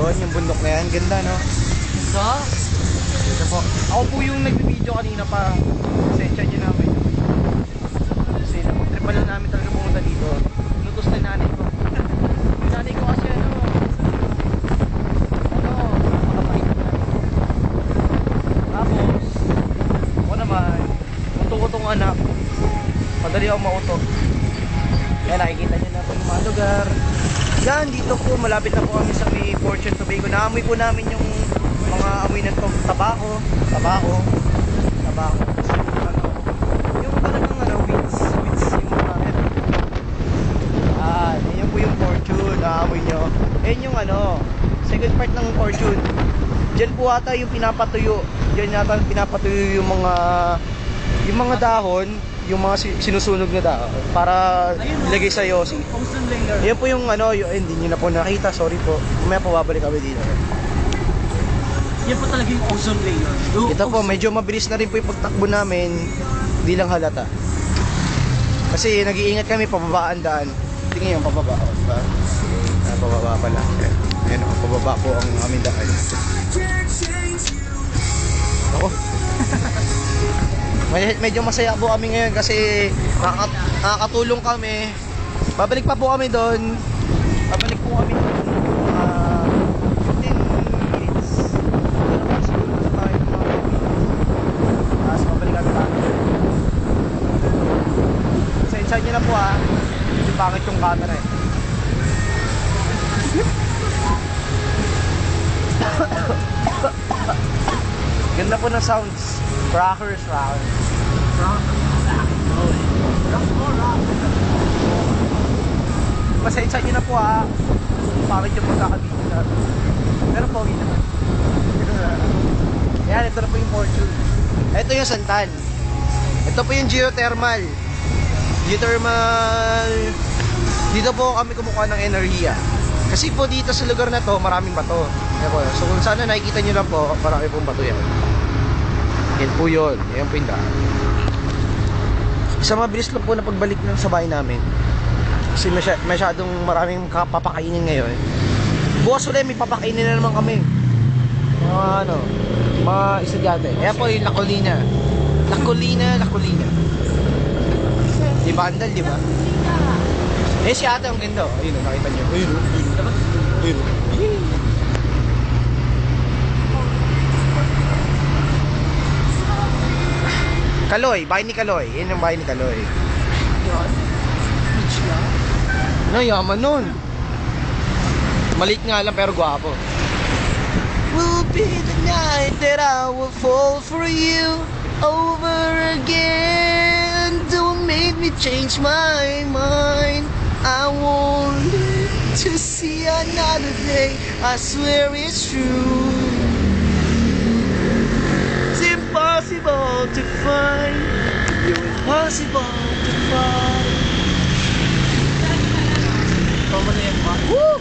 doon, yung bundok na yan. Ganda, no? So, Ito po. Ako po yung nag-video kanina pa. Sensya nyo namin. Kasi napag-tripan lang namin talaga pumunta dito. Inutos na nanay ko. Nanay ko kasi ano, ano, uto-utong anak. Madali ako mauto. Kaya nakikita nyo na po yung mga lugar. Yan, dito po, malapit na po kami sa may Fortune Tobago. Naamoy po namin yung mga amoy ng tabako, tabako, tabako. Yung talagang ano, weeds, weeds yung mga ano. Ah, yan po yung Fortune, naamoy nyo. Yan yung ano, second part ng Fortune. Diyan po ata yung pinapatuyo. Diyan yata pinapatuyo yung mga yung mga dahon, yung mga si- sinusunog na dahon para ilagay sa yosi. Yan po yung ano, yung, hindi nyo na po nakita, sorry po. Mamaya po babalik kami dito. Yan po talaga yung ozone layer. Yung Ito po, medyo mabilis na rin po yung pagtakbo namin. Hindi lang halata. Kasi nag-iingat kami pababaan daan. Tingin yung pababa. Oh, diba? Ah, pababa pala. Ayan, Ayan, oh, pababa po ang aming daan. Ako. Med- medyo masaya po kami ngayon kasi nakaka- nakakatulong kami. Babalik pa po kami doon. Babalik po kami doon. Ah, 15 minutes. Pero pa siguro na tayo ng mga Tapos babalik kami tayo. Pasensya nyo na po ah. Kasi pangit yung camera eh. Ganda po ng sounds. Rockers, rockers. Pasensya nyo na po ah. Pangit yung pagkakabito natin. Pero pogi naman. Ayan, ito na po yung fortune. Ito yung santan. Ito po yung geothermal. Geothermal. Dito po kami kumukuha ng enerhiya. Kasi po dito sa lugar na to, maraming bato. So kung sana nakikita nyo lang po, marami pong bato yan. Yan po yun. Yan po yung daan. Isa mabilis lang po na pagbalik ng sa bahay namin. Kasi masya, masyadong maraming kapapakainin ngayon. Bukas ulit, may papakainin na naman kami. Mga ano, mga estudyante. Kaya po yung Lacolina. Lacolina, Lacolina. Di ba andal, di ba? Eh si ate ang ganda. oh. Ayun, oh, nakita niyo. Ayun, oh, ayun. oh. Ayun. Kaloy, bahay ni Kaloy. Yan ang bahay ni Kaloy. Yun. Beach lang. No, yaman nun. Maliit nga lang pero gwapo. Will be the night that I will fall for you over again. Don't make me change my mind. I won't live to see another day. I swear it's true. Impossible to find. You're impossible to find. Tama na yan ba? Woo!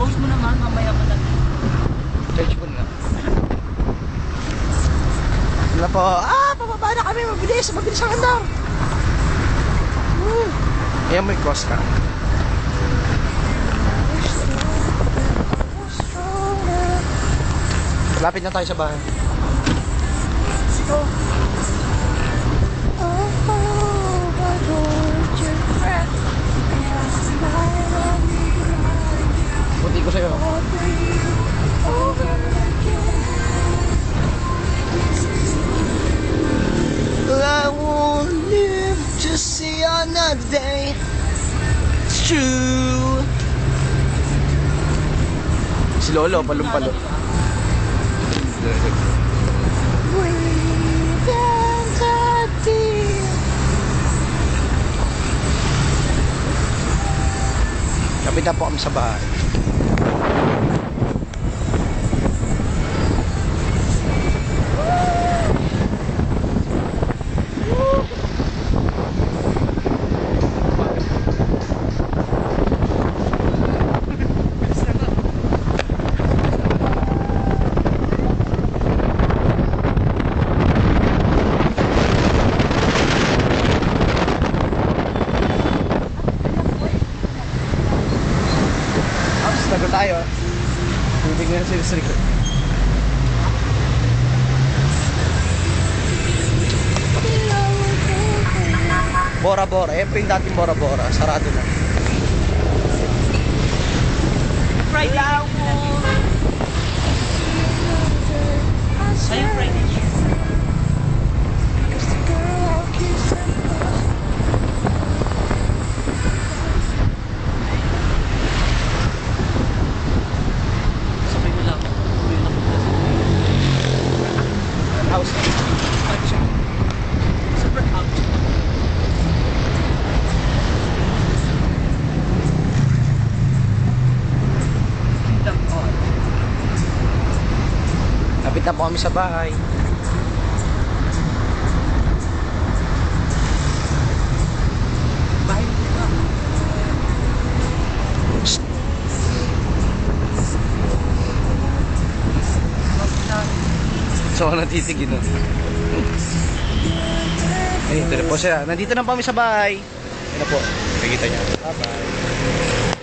Post mo naman, mamaya pa lang. Search mo na. Ano po? Ah, pababa na kami. Mabilis. Mabilis ang andar. Woo! Ayan mo yung cross ka. Lapit na tayo sa bahay. Puti ko sa'yo. I won't live to see another day. It's true. Si Lolo, palong-palo. Kapit na po kami sa bahay. Sa likod. Bora Bora. Yan po yung dating Bora Bora. Sarado na. Friday. Po kami sa bahay. So, ako natitigil nun. Ayun, ito na po siya. Nandito na po kami sa bahay. Ayun na po. Nakikita niya. Bye-bye.